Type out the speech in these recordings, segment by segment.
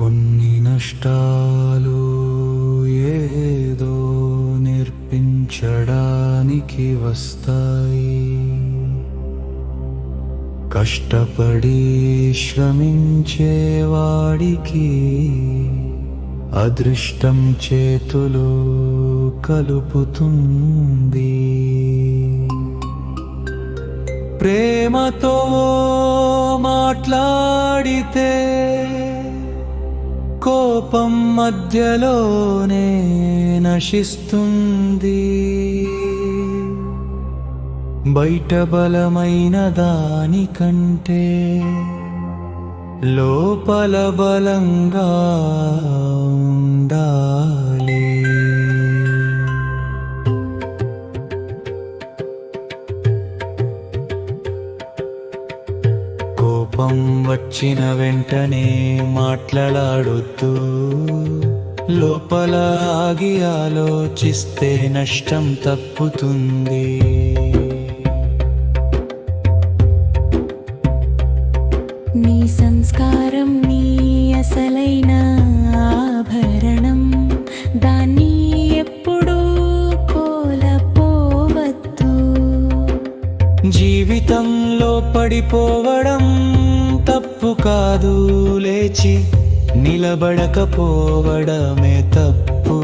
కొన్ని నష్టాలు ఏదో నేర్పించడానికి వస్తాయి. కష్టపడి శ్రమించేవాడికి అదృష్టం చేతులు కలుపుతుంది. ప్రేమతో మాట్లాడితే కోపం మధ్యలోనే నశిస్తుంది. బయట బలమైన దానికంటే లోపల బలంగా ఉండాలి. కోపం వచ్చిన వెంటనే మాట్లాడొద్దు. లోపల ఆగి ఆలోచిస్తే నష్టం తప్పుతుంది. నీ సంస్కారం నీ అసలైన ఆభరణం. దాన్ని ఎప్పుడూ కోల్పోవద్దు. జీవితంలో పడిపోవడం తప్పు కాదు లేచి నిలబడకపోవడమే తప్పు.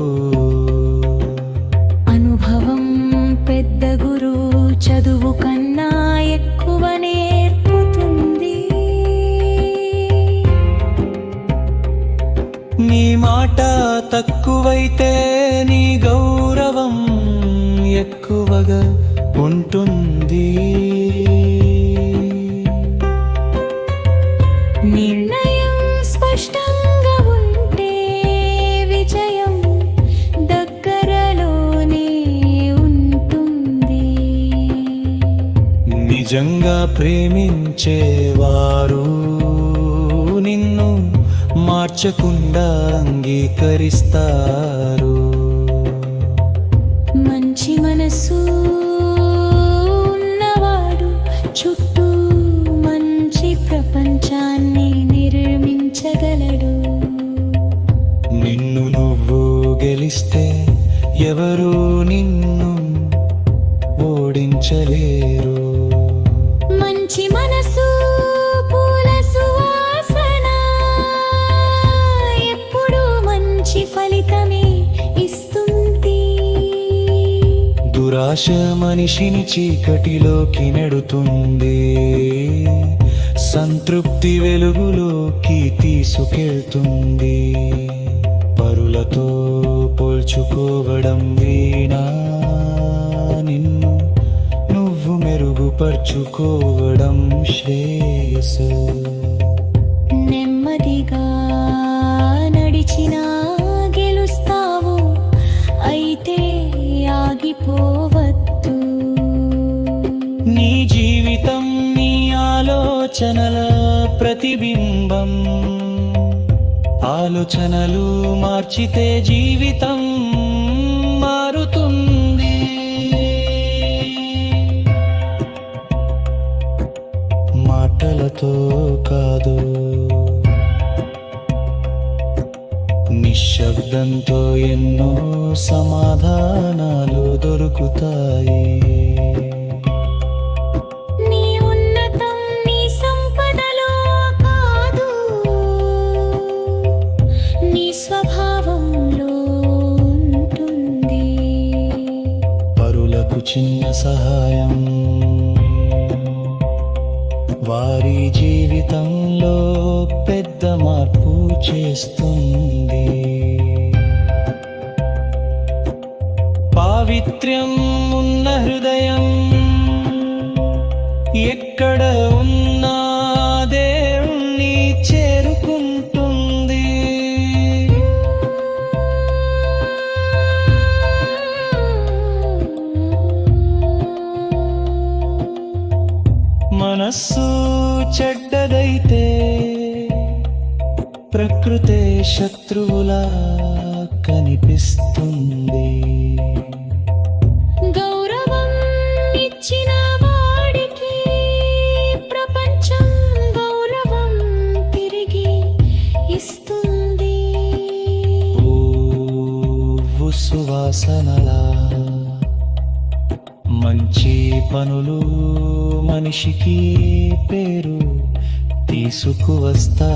అనుభవం పెద్ద గురు చదువు కన్నా ఎక్కువ నేర్పుతుంది. నీ మాట తక్కువైతే నీ గౌరవం ఎక్కువగా ఉంటుంది. నిజంగా ప్రేమించేవారు. నిన్ను మార్చకుండా అంగీకరిస్తారు. మంచి మనసు ఉన్నవాడు చుట్టూ మంచి ప్రపంచాన్ని నిర్మించగలడు. నిన్ను నువ్వు గెలిస్తే ఎవరు నిన్ను ఓడించలేరు. దురాశ మనిషిని చీకటిలోకి నెడుతుంది. సంతృప్తి వెలుగులోకి తీసుకెళ్తుంది. పరులతో పోల్చుకోవడం వీణా. నిన్ను నువ్వు మెరుగుపరుచుకోవడం శ్రేయస్సు. రచనల ప్రతిబింబం. ఆలోచనలు మార్చితే జీవితం మారుతుంది. మాటలతో కాదు నిశ్శబ్దంతో ఎన్నో సమాధానాలు దొరుకుతాయి. సహాయం. వారి జీవితంలో పెద్ద మార్పు చేస్తుంది. పావిత్ర్యం ఉన్న హృదయం మనస్సు చెడ్డదైతే ప్రకృతే శత్రువులా కనిపిస్తుంది. గౌరవం గౌరవం తిరిగి ఇస్తుంది. సువాసనలా మంచి పనులు మనిషికి పేరు తీసుకువస్తా